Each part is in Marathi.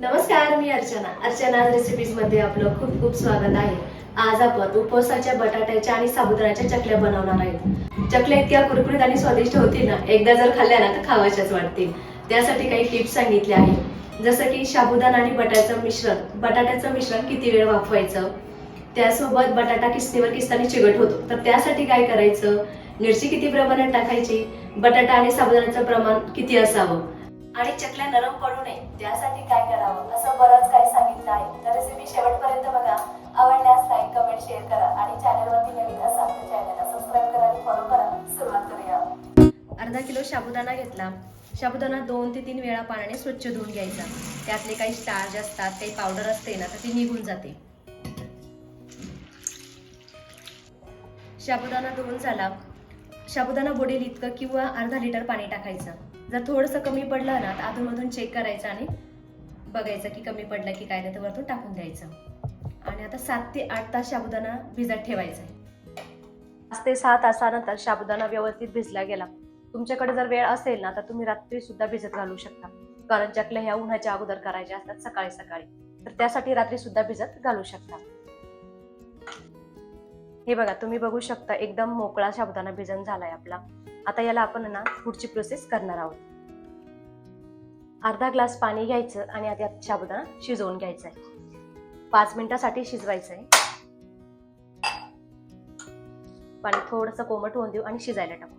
नमस्कार मी अर्चना. अर्चना रेसिपीजमध्ये आपलं खूप खूप स्वागत आहे. आज आपण उपवासाच्या बटाट्याच्या आणि साबुदाण्याच्या चकल्या बनवणार आहेत. चकल्या इतक्या कुरकुरीत आणि स्वादिष्ट होतील ना एकदा जर खाल्ल्या ना तर खावाच्याच वाटतील. त्यासाठी काही टिप्स सांगितले आहेत. जसं की साबुदाणा आणि बटाट्याचं मिश्रण. बटाट्याचं मिश्रण किती वेळ वाफवायचं? त्यासोबत बटाटा किसणीवर किसताना चिकट होतो. तर त्यासाठी काय करायचं? मिरची किती प्रमाणात टाकायची? बटाटा आणि साबुदाण्याचं प्रमाण किती असावं? आणि चकल्या नरम पडू नये. त्यासाठी काय करावं? असं बरंच काही सांगितलं आहे. तर रेसिपी शेवटपर्यंत बघा. आवडल्यास लाईक कमेंट शेअर करा आणि चॅनलवरती नवीन असाल तर चॅनलला सबस्क्राईब करा आणि फॉलो करा. सुरुवात करूया. अर्धा किलो साबुदाणा घेतला. साबुदाणा दोन ते तीन वेळा पाण्याने स्वच्छ धुवून घ्यायचा. त्यातले काही स्टार्ज असतात काही पावडर असते ना तर ती निघून जाते. साबुदाणा धुवून झाला. साबुदाणा बोडेल इतकं किंवा अर्धा लिटर पाणी टाकायचं. जर थोडंसं कमी पडलं ना तर अधूनमधून चेक करायचं आणि बघायचं की कमी पडलं की काय नाही तर वरतून टाकून द्यायचं. आणि आता सात ते आठ तास साबुदाणा भिजत ठेवायचा पाच ते सहा तासानंतर साबुदाणा व्यवस्थित भिजला गेला. तुमच्याकडे जर वेळ असेल ना तर तुम्ही रात्री सुद्धा भिजत घालू शकता. कारण चकल्या ह्या उन्हाच्या अगोदर करायच्या असतात सकाळी सकाळी. तर त्यासाठी रात्री सुद्धा भिजत घालू शकता. हे बघा तुम्ही बघू शकता एकदम मोकळा शाबुदाना भिजन झालाय आपला. आता याला आपण ना पुढची प्रोसेस करणार आहोत. अर्धा ग्लास पाणी घ्यायचं आणि आता शाबुदाना शिजवून घ्यायचा आहे. पाच मिनिटासाठी शिजवायचं आहे पाणी थोडंसं कोमट होऊन देऊ आणि शिजायला टाकू.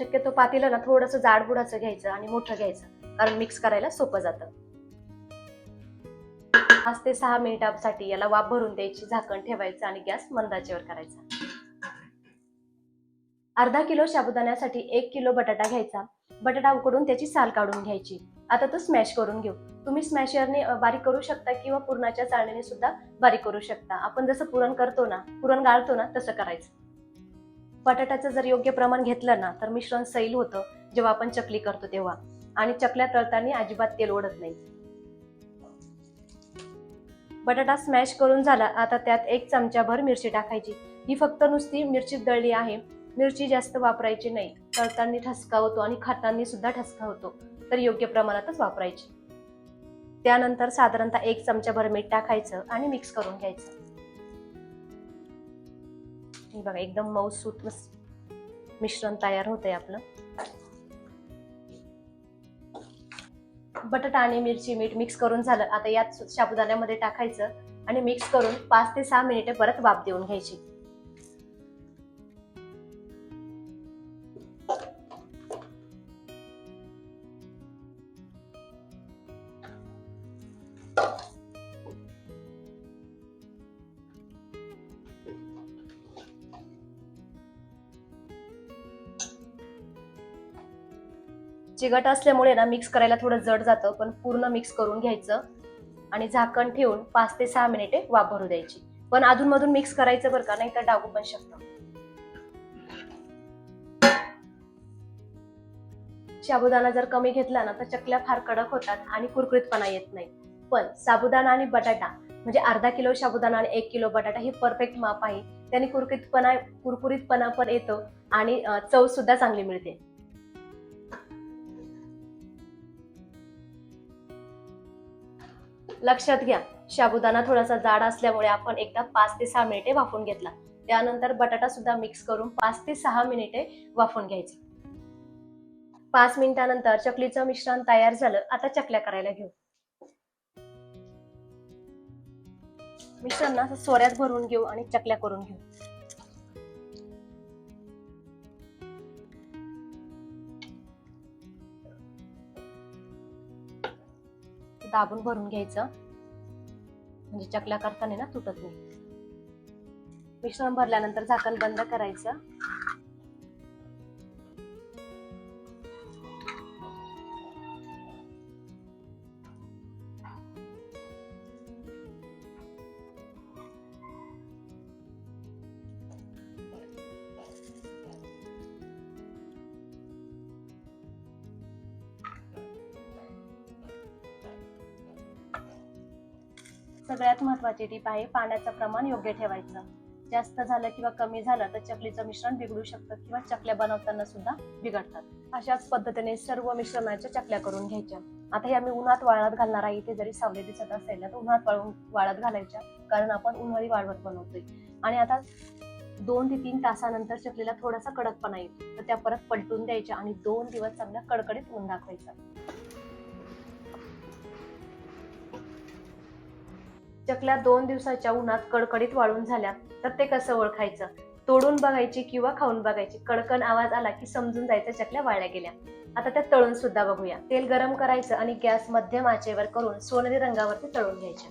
शक्यतो पातेलं ना थोडंसं जाडबुडाचं घ्यायचं आणि मोठं घ्यायचं कारण मिक्स करायला सोपं जातं. पाच ते सहा मिनिटांसाठी याला वाफ भरून द्यायची झाकण ठेवायचं आणि गॅस मंदाचेवर करायचा. अर्धा किलो साबुदाण्यासाठी एक किलो बटाटा घ्यायचा. बटाटा उकडून त्याची साल काढून घ्यायची. आता तो स्मॅश करून घेऊ. तुम्ही स्मॅशरने बारीक करू शकता किंवा पुरणाच्या चाळणीने सुद्धा बारीक करू शकता. आपण जसं पुरण करतो ना पुरण गाळतो ना तसं करायचं. बटाट्याचं जर योग्य प्रमाण घेतलं ना तर मिश्रण सैल होतं जेव्हा आपण चकली करतो तेव्हा. आणि चकल्या तळताना अजिबात तेल ओढत नाही. बटाटा स्मॅश करून झाला आता त्यात एक चमचाभर मिरची टाकायची. ही फक्त नुसती मिरची दळली आहे. मिरची जास्त वापरायची नाही. तळताना ठसका होतो आणि खाताना सुद्धा ठसका होतो. तर योग्य प्रमाणातच वापरायची. त्यानंतर साधारणतः एक चमचाभर मीठ टाकायचं आणि मिक्स करून घ्यायचं. हे बघा एकदम मऊसूत मस्त मिश्रण तयार होतंय आपलं. बटाटा आणि मिरची मीठ मिक्स करून झालं. आता यात साबुदाण्यामध्ये टाकायचं आणि मिक्स करून पाच ते सहा मिनिटे परत वाफ देऊन घ्यायची. चिगट असल्यामुळे ना मिक्स करायला थोडं जड जातं पण पूर्ण मिक्स करून घ्यायचं आणि झाकण ठेवून पाच ते सहा मिनिटे वापरू द्यायची. पण अधूनमधून मिक्स करायचं बरं का नाही तर डागू पण शकतं. साबुदाणा जर कमी घेतला ना तर चकल्या फार कडक होतात आणि कुरकुरीतपणा येत नाही. पण साबुदाणा आणि बटाटा म्हणजे अर्धा किलो साबुदाणा आणि एक किलो बटाटा हे परफेक्ट माप आहे. त्याने कुरकुरीतपणा कुरकुरीतपणा पण येतो आणि चव सुद्धा चांगली मिळते. लक्षात घ्या. शाबुदाना थोडासा जाड असल्यामुळे आपण एकदा पाच ते सहा मिनिटे वाफून घेतला. त्यानंतर बटाटा सुद्धा मिक्स करून पाच ते सहा मिनिटे वाफून घ्यायचे. पाच मिनिटानंतर चकलीचं मिश्रण तयार झालं. आता चकल्या करायला घेऊ. मिश्रण ना सोऱ्यात भरून घेऊ आणि चकल्या करून घेऊ. दाबून भरून घ्यायचं. म्हणजे चकल्या करताना ना तुटत नाही. मिश्रण भरल्यानंतर झाकण बंद करायचं. सगळ्यात महत्वाची टीप आहे पाण्याचं प्रमाण योग्य ठेवायचं. जास्त झालं किंवा कमी झालं तर चकलीचं मिश्रण बिघडू शकतं किंवा चकल्या बनवताना सुद्धा बिघडतात. अशाच पद्धतीने सर्व मिश्रणाच्या चकल्या करून घ्यायच्या. आता हे आम्ही उन्हात वाळत घालणार आहे इथे जरी सावली दिसत असेल तर उन्हात वाळून वाळत घालायच्या. कारण आपण उन्हाळी वाळवत बनवतोय. आणि आता दोन ते तीन तासानंतर चकलीला थोडासा कडकपणा येतो. तर त्या परत पलटून द्यायच्या आणि दोन दिवस चांगल्या कडकडीत ऊन दाखवायचा. चकल्या दोन दिवसाच्या उन्हात कडकडीत वाळून झाल्या तर ते कसं ओळखायचं? तोडून बघायची किंवा खाऊन बघायची? कडकन आवाज आला की समजून जायचं चकल्या वाळल्या गेल्या. आता त्या तळून सुद्धा बघूया. तेल गरम करायचं आणि गॅस मध्यम आचेवर करून सोनेरी रंगावरती तळून घ्यायच्या.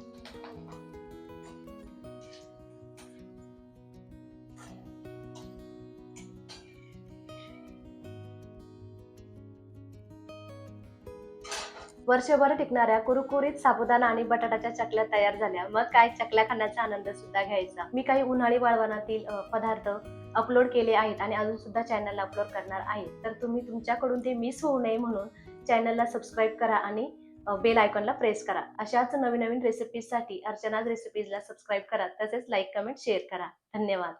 वर्षभर टिकणाऱ्या कुरकुरीत साबुदाणा आणि बटाट्याच्या चकल्या तयार झाल्या. मग काय चकल्या खाण्याचा आनंद सुद्धा घ्यायचा. मी काही उन्हाळी वाळवणातील पदार्थ अपलोड केले आहेत आणि अजून सुद्धा चॅनलला अपलोड करणार आहे. तर तुम्ही तुमच्याकडून ते मिस होऊ नये म्हणून चॅनलला सबस्क्राईब करा आणि बेल आयकॉनला प्रेस करा. अशाच नवीन नवीन रेसिपीजसाठी अर्चनाज रेसिपीजला सबस्क्राईब करा. तसेच लाईक कमेंट शेअर करा. धन्यवाद.